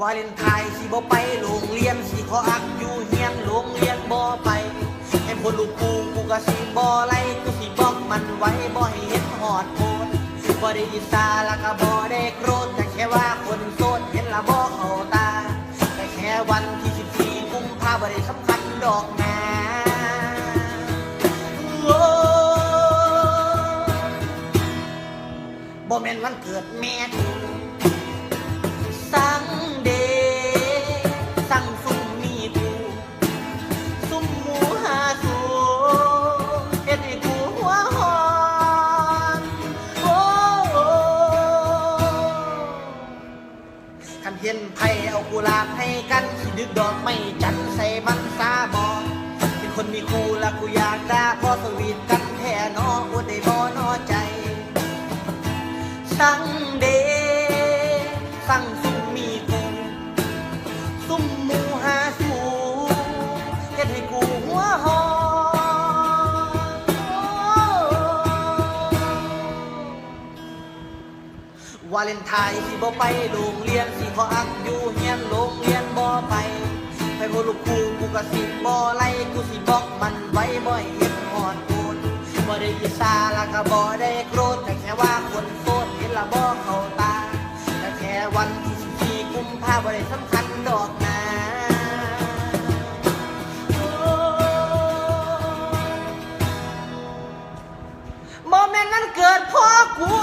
วาเลนไทน์สิบ่ไปโรงเรียนสิขออักอยู่เฮียนโรงเรียนบ่ไปให้พลูกกูกูก็สิบ่ไล่กูสิบอกมันไว้บ่ให้เห็นหอดโพนบ่ได้อิสาล้วก็บ่ได้โกรธแต่แค่ว่าคนโสดเห็นละบ่เข้าตา แต่แค่วันที่สิบสี่กุมภาบ่ได้สำคัญดอกนะโอ้บ่แม่นวันเกิดแม่กู เห็นไผเอากุหลาบให้กันที่ดึกดอกไม่จันใส่มันสาบอเป็นคนมีคู่และกูอยากด่าพอสวีทกันแท่นออดได้บอนอใจ สั่งเดสั่งซุ่มมีกูซุ่มหมู วาเลนไทน์สิบ่ไปโรงเรียนสิขออักอยู่เฮียนโรงเรียนบ่ไป ไปโคลูกคูกูกะสิบ่ไล่กูสิบอกมันไว้บ่อยเฮ็ดหอดกูนบ่ได้อิสาละกะบ่ได้โกรธแต่แค่ว่าคนโสดเห็นละบ่เข้าตา แต่แค่วันที่สิบสี่กุมภาบ่ได้สำคัญดอกนะโมเมนต์นั้นเกิดพ่อกู